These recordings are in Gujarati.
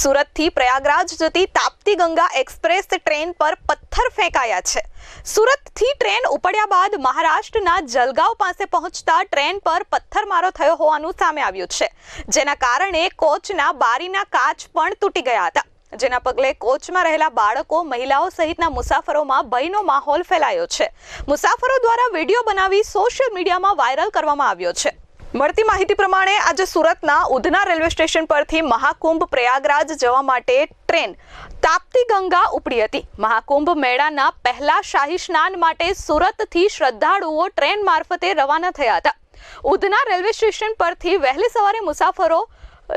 સુરતથી પ્રયાગરાજ જતી તાપ્તી ગંગા એક્સપ્રેસ ટ્રેન પર પથ્થર ફેંકાયા છે. સુરતથી ટ્રેન ઉપડ્યા બાદ મહારાષ્ટ્રના જલગાંવ પાસે પહોંચતા ટ્રેન પર પથ્થરમારો થયો હોવાનું સામે આવ્યું છે. જેના કારણે કોચના બારીના કાચ પણ તૂટી ગયા હતા. જેના પગલે કોચમાં રહેલા બાળકો, મહિલાઓ સહિતના મુસાફરોમાં ભયનો માહોલ ફેલાયો છે. મુસાફરો દ્વારા વીડિયો બનાવી સોશિયલ મીડિયામાં વાયરલ કરવામાં આવ્યો છે. મળતી માહિતી પ્રમાણે આજે સુરતના ઉધના રેલવે સ્ટેશન પરથી મહાકુંભ પ્રયાગરાજ જવા માટે ટ્રેન તાપ્તી ગંગા ઉપડી હતી. મહાકુંભ મેળાના પહેલા શાહી સ્નાન માટે સુરતથી શ્રદ્ધાળુઓ ટ્રેન મારફતે રવાના થયા હતા. ઉધના રેલવે સ્ટેશન પરથી વહેલી સવારે મુસાફરો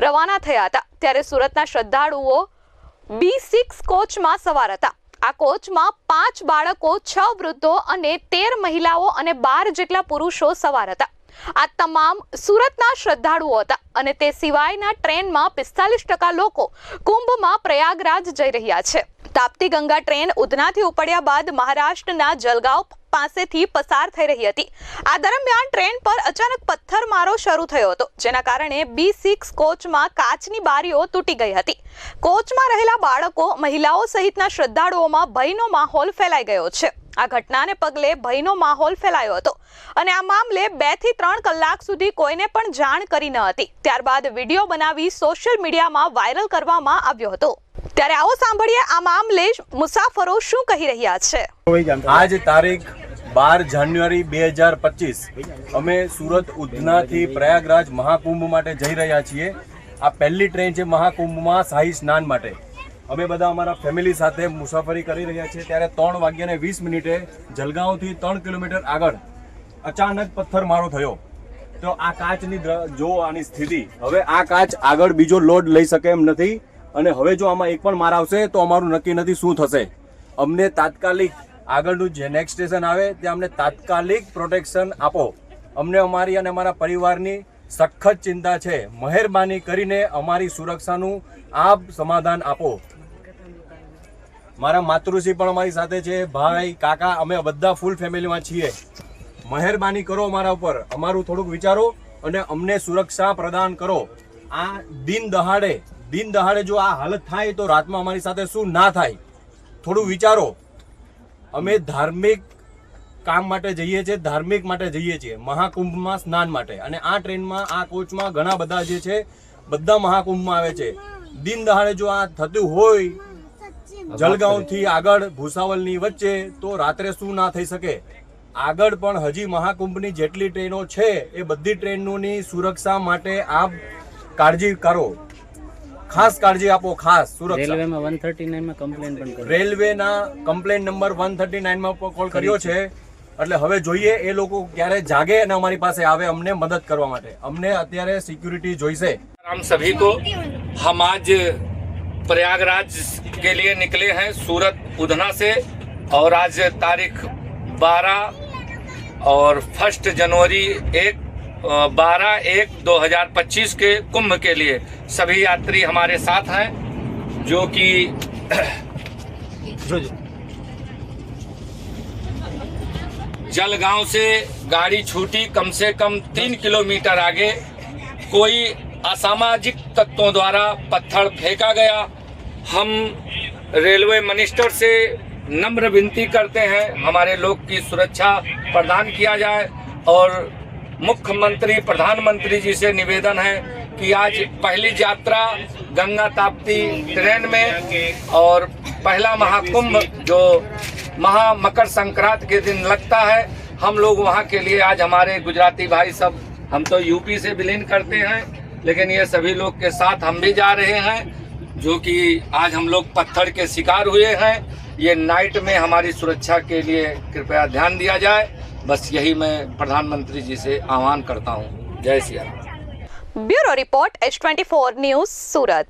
રવાના થયા હતા. ત્યારે સુરતના શ્રદ્ધાળુઓ બી સિક્સ કોચમાં સવાર હતા. આ કોચમાં પાંચ બાળકો, છ વૃદ્ધો અને તેર મહિલાઓ અને બાર જેટલા પુરુષો સવાર હતા. આ તમામ સુરતના શ્રદ્ધાળુઓ હતા અને તે સિવાયના ટ્રેનમાં પિસ્તાલીસ ટકા લોકો કુંભમાં પ્રયાગરાજ જઈ રહ્યા છે. તાપ્તી ગંગા ટ્રેન ઉધનાથી ઉપડ્યા બાદ મહારાષ્ટ્રના જલગાંવ પાસેથી પસાર થઈ રહી હતી. આ દરમિયાન ટ્રેન પર અચાનક પથ્થરમારો શરૂ થયો હતો, જેના કારણે બી સિક્સ કોચમાં કાચની બારીઓ તૂટી ગઈ હતી. કોચમાં રહેલા બાળકો, મહિલાઓ સહિતના શ્રદ્ધાળુઓમાં ભયનો માહોલ ફેલાઈ ગયો છે. આ ઘટનાને પગલે ભયનો માહોલ ફેલાયો હતો અને આ મામલે બેથી ત્રણ કલાક સુધી કોઈને પણ જાણ કરી ન હતી. ત્યારબાદ વીડિયો બનાવી સોશિયલ મીડિયામાં વાયરલ કરવામાં આવ્યો હતો. ત્યારે આવો સાંભળીએ આ મામલે મુસાફરો શું કહી રહ્યા છે. આજ તારીખ બાર જાન્યુઆરી બે હજાર પચીસ અમે સુરત ઉધનાથી પ્રયાગરાજ મહાકુંભ માટે જઈ રહ્યા છીએ. આ પહેલી ટ્રેન છે મહાકુંભમાં શાહી સ્નાન માટે. અમે બધા અમારા ફેમિલી સાથે મુસાફરી કરી રહ્યા છીએ. ત્યારે ત્રણ વાગ્યાને વીસ મિનિટે જલગાંવથી ત્રણ કિલોમીટર આગળ અચાનક પથ્થરમારો થયો. તો આ કાચની જો આની સ્થિતિ, હવે આ કાચ આગળ બીજો લોડ લઈ શકે એમ નથી. અને હવે જો આમાં એક પણ માર આવશે, તો અમારું નક્કી નથી શું થશે. અમને તાત્કાલિક આગળનું જે નેક્સ્ટ સ્ટેશન આવે, ત્યાં અમને તાત્કાલિક પ્રોટેક્શન આપો. અમને અમારી અને અમારા પરિવારની સખત ચિંતા છે. મહેરબાની કરીને અમારી સુરક્ષાનું આપ સમાધાન આપો. મારા માતૃશ્રી પણ અમારી સાથે છે, ભાઈ, કાકા, અમે બધા ફૂલ ફેમિલીમાં છીએ. મહેરબાની કરો અમારા ઉપર. અમારું થોડુંક વિચારો અને અમને સુરક્ષા પ્રદાન કરો. આ દિન દહાડે દિન દહાડે જો આ હાલત થાય તો રાતમાં અમારી સાથે શું ના થાય? થોડું વિચારો. અમે ધાર્મિક કામ માટે જઈએ છીએ, ધાર્મિક માટે જઈએ છીએ, મહાકુંભમાં સ્નાન માટે. અને આ ટ્રેનમાં, આ કોચમાં ઘણા બધા જે છે, બધા મહાકુંભમાં આવે છે. દિન દહાડે જો આ થતું હોય જલગાંવથી આગળ ભૂસાવલની વચ્ચે તો રાત્રે શું ના થઈ શકે? આગળ પણ હજી મહાકુંભની જેટલી ટ્રેનો છે એ બધી ટ્રેનોની સુરક્ષા માટે આપ કાળજી કરો. ખાસ કાળજી આપો ખાસ સુરક્ષા. પણ રેલવેના કમ્પ્લેન નંબર 139 માં કોલ કર્યો છે. એટલે હવે જોઈએ એ લોકો ક્યારે જાગે અને અમારી પાસે આવે અમને મદદ કરવા માટે. અમને અત્યારે સિક્યુરિટી જોઈશે. રામ સભી કો હમ આજ प्रयागराज के लिए निकले हैं सूरत उधना से और आज तारीख 12 और फ़र्स्ट जनवरी एक बारह एक 2025 के कुंभ के लिए सभी यात्री हमारे साथ हैं जो कि जलगांव से गाड़ी छूटी कम से कम तीन किलोमीटर आगे कोई असामाजिक तत्वों द्वारा पत्थर फेंका गया। हम रेलवे मिनिस्टर से नम्र विनती करते हैं, हमारे लोग की सुरक्षा प्रदान किया जाए और मुख्यमंत्री, प्रधानमंत्री जी से निवेदन है कि आज पहली यात्रा गंगा ताप्ती ट्रेन में और पहला महाकुंभ जो महा मकर संक्रांत के दिन लगता है, हम लोग वहाँ के लिए आज हमारे गुजराती भाई सब, हम तो यूपी से विलीन करते हैं। लेकिन ये सभी लोग के साथ हम भी जा रहे हैं, जो कि आज हम लोग पत्थर के शिकार हुए हैं। ये नाइट में हमारी सुरक्षा के लिए कृपया ध्यान दिया जाए। बस यही मैं प्रधानमंत्री जी से आह्वान करता हूँ। Jai Siya bureau report H twenty news, Surat.